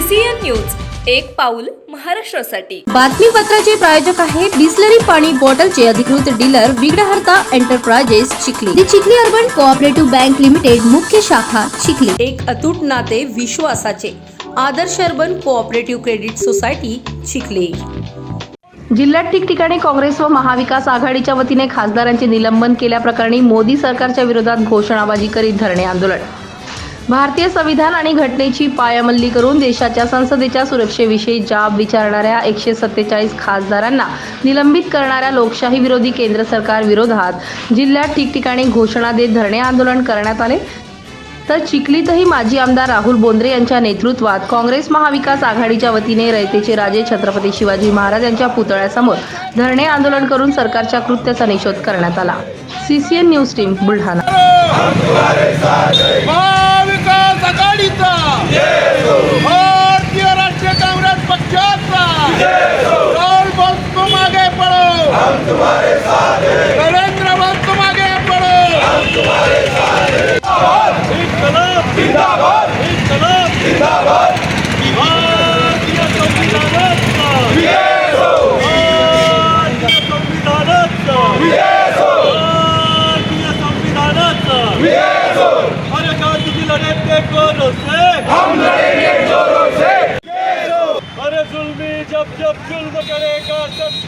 News एक पाऊल महाराष्ट्रासाठी. बातमीपत्राचे प्रायोजक आहे बिस्लरी पाणी बॉटलचे अधिकृत dealer Vighnaharta enterprises Chikhli. The Chikhli urban cooperative bank limited मुख्य शाखा चिखली. एक अतूट नाते विश्वासाचे Adarsh urban cooperative credit society Chikhli. जिल्ह्यात ठिकठिकाणी काँग्रेस व महाविकास आघाडीच्या वतीने खासदारांचे निलंबन केल्याप्रकरणी मोदी सरकारच्या विरोधात घोषणाबाजी करीत धरणे आंदोलन. भारतीय संविधान आणि घटनेची पायमल्ली करून देशाच्या संसदेच्या सुरक्षेविषयी जाब विचारणाऱ्या एकशे सत्तेचाळीस खासदारांना निलंबित करणाऱ्या लोकशाही विरोधी केंद्र सरकार विरोधात जिल्ह्यात ठिकठिकाणी घोषणा देत धरणे आंदोलन करण्यात आले. तर चिखलीतही माजी आमदार राहुल बोंद्रे यांच्या नेतृत्वात काँग्रेस महाविकास आघाडीच्या वतीने रयतेचे राजे छत्रपती शिवाजी महाराज यांच्या पुतळ्यासमोर धरणे आंदोलन करून सरकारच्या कृत्याचा निषेध करण्यात आला. CCN news team Buldhana. पडो नरेंद्र बोलतो मागे पडो जिंदाबाद जिंदाबाद भारतीय संविधानाचा भारतीय संविधानाचा भारतीय संविधानाचा अरे गांधी जी लड़े थे जोरों से हम लड़ेंगे जोरों से अरे जुल्मी जब जब जुल्म करेगा सत्ता के हथियारों से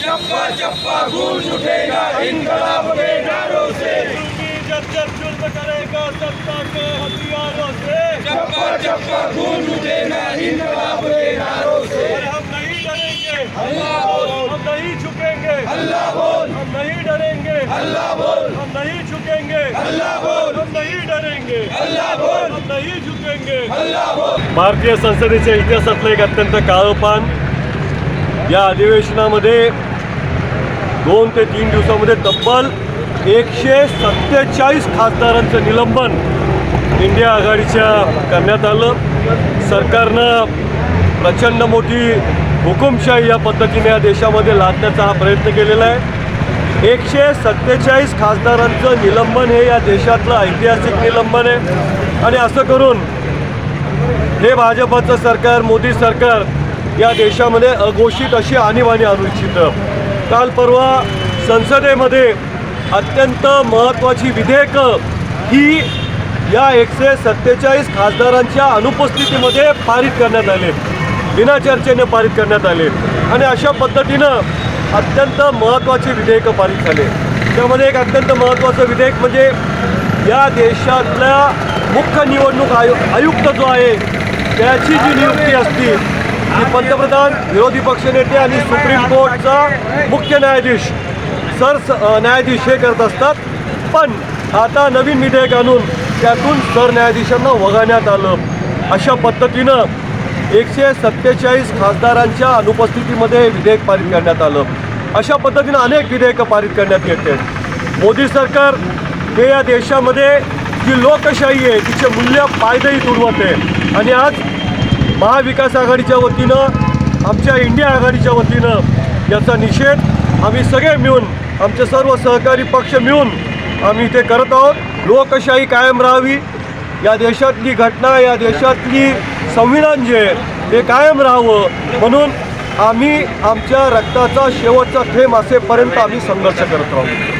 चप्पा चप्पा गूंज उठेगा इनकलाब के नारों से जुल्मी जब जब जुल्म करेगा सत्ता के हथियारों से चप्पा चप्पा गूंज उठेगा इनकलाब के नारों से हम नहीं डरेंगे अल्लाह बोल हम नहीं झुकेंगे अल्लाह बोल हम नहीं डरेंगे अल्लाह बोल हम नहीं झुकेंगे अल्लाह बोल हम नहीं डरेंगे अल्लाह बोल हम नहीं झुकेंगे अल्लाह बोल भारतीय संसदेच्या इतिहासातलं एक अत्यंत काळोपान या अधिवेशनामध्ये दोन ते तीन दिवसामध्ये तब्बल एकशे सत्तेचाळीस खासदारांचं निलंबन इंडिया आघाडीच्या करण्यात आलं. सरकारनं प्रचंड मोठी हुकुमशाही या पद्धतीने या देशामध्ये लादण्याचा हा प्रयत्न केलेला आहे. एकशे सत्तेचाळीस खासदारांचं निलंबन हे या देशातलं ऐतिहासिक निलंबन आहे. आणि असं करून हे भाजपचं सरकार मोदी सरकार या देशामध्ये अघोषित अशी आणीबाणी आणू इच्छितं. काल परवा संसदेमध्ये अत्यंत महत्त्वाची विधेयकं ही या एकशे सत्तेचाळीस खासदारांच्या अनुपस्थितीमध्ये पारित करण्यात आले. बिना चर्चेने पारित करण्यात आले. आणि अशा पद्धतीनं अत्यंत महत्त्वाची विधेयकं पारित झाले. त्यामध्ये एक अत्यंत महत्त्वाचं विधेयक म्हणजे या देशातल्या मुख्य निवडणूक आयु आयुक्त जो आहे त्याची जी नियुक्ती असतील ती पंतप्रधान विरोधी पक्षनेते आणि सुप्रीम कोर्टचा मुख्य न्यायाधीश. सर न्यायाधीश हे करत असतात. पण आता नवीन विधेयक आणून त्यातून सरन्यायाधीशांना वगळण्यात आलं. अशा पद्धतीनं एकशे सत्तेचाळीस खासदारांच्या अनुपस्थितीमध्ये विधेयक पारित करण्यात आलं. अशा पद्धतीनं अनेक विधेयकं पारित करण्यात येते. मोदी सरकार हे या देशामध्ये जी लोकशाही आहे तिचे मूल्य पायदही तुडवते आणि आज महाविकास आघाडीच्या वतीनं आमच्या इंडिया आघाडीच्या वतीनं याचा निषेध आम्ही सगळे मिळून आमचे सर्व सहकारी पक्ष मिळून आम्ही इथे करत आहोत. लोकशाही कायम राहावी. या देशातली घटना या देशातली संविधान जे ते कायम राहावं. म्हणून आम्ही आमच्या रक्ताचा शेवटचा थेंब असेपर्यंत आम्ही संघर्ष करत आहोत.